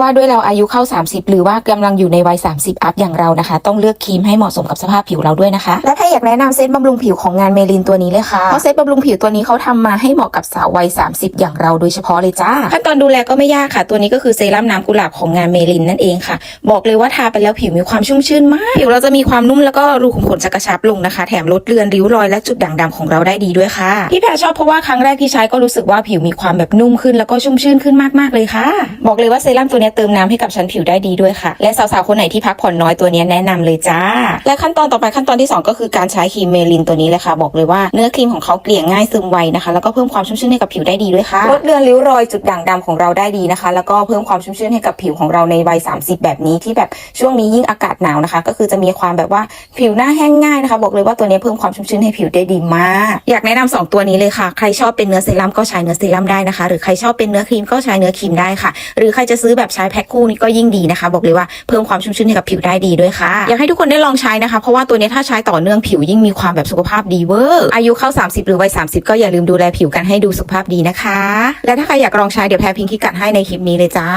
ว่าด้วยเราอายุเข้า 30 หรือว่ากำลังอยู่ในวัย 30 อัพอย่างเรานะคะ ต้องเลือกครีมให้เหมาะสมกับสภาพผิวเราด้วยนะคะ และถ้าอยากแนะนำเซตบำรุงผิวของงานเมลินตัวนี้เลยค่ะเพราะเซตบำรุงผิวตัวนี้เขาทำมาให้เหมาะกับสาววัย 30 อย่างเราโดยเฉพาะเลยจ้าขั้นตอนดูแลก็ไม่ยากค่ะ ตัวนี้ก็คือเซรั่มน้ำกุหลาบของงานเมลินนั่นเองค่ะ บอกเลยว่าทาไปแล้วผิวมีความชุ่มชื่นมากผิวเราจะมีความนุ่มแล้วก็รูขุมขนจะกระชับลงนะคะ แถมลดเลือนริ้วรอยและจุดด่างดำของเราได้ดีด้วยค่ะพี่แพรชอบเพราะว่าครั้งแรกที่ใช้ก็รู้สึกว่าผิวมีความแบบนุ่มขึ้นแล้วก็ชุ่มชื่นขึ้นมากๆเลยค่ะ บอกเลยว่าเซรั่มตัวเนี้ยเติมน้ำให้กับชั้นผิวได้ดีด้วยค่ะ และสาวๆคนไหนที่พักผ่อนน้อยตัวนี้แนะนำเลยจ้า และขั้นตอนต่อไปขั้นตอนที่สองก็คือการใช้ครีมเมลินตัวนี้เลยค่ะ บอกเลยว่าเนื้อครีมของเขาเกลี่ยง่ายซึมไวนะคะ แล้วก็เพิ่มความชุ่มชื่นให้กับผิวได้ดีด้วยค่ะลดเลือนริ้วรอยจุดด่างดำของเราได้ดีนะคะ แล้วก็เพิ่มความชุ่มชื่นให้กับผิวของเราในวัย 30 แบบนี้ที่แบบช่วงนี้ยิ่งอากาศหนาวนะคะ ก็คือจะมีความแบบว่าผิวหน้าแห้งง่ายนะคะ บอกเลยว่าตัวนี้เพิ่มความชุ่มชื่นให้ผิวได้ดีมาก อยากแนะนำสองตัวนี้เลยค่ะ ใครชอบเป็นเนื้อเซรั่มก็ใช้เนื้อเซรั่มได้นะคะ หรือใครชอบเป็นเนื้อครีมก็ใช้เนื้อครีมได้ค่ะ หรือใครจะซื้อแบบใช้แพ็คคู่นี่ก็ยิ่งดีนะคะ บอกเลยว่าเพิ่มความชุ่มชื้นให้กับผิวได้ดีด้วยค่ะ อยากให้ทุกคนได้ลองใช้นะคะ เพราะว่าตัวนี้ถ้าใช้ต่อเนื่องผิวยิ่งมีความแบบสุขภาพดีเวอร์อายุเข้า 30 หรือวัย30 ก็อย่าลืมดูแลผิวกันให้ดูสุขภาพดีนะคะ และถ้าใครอยากลองใช้เดี๋ยวแพรพิงค์คิดกัดให้ในคลิปนี้เลยจ้า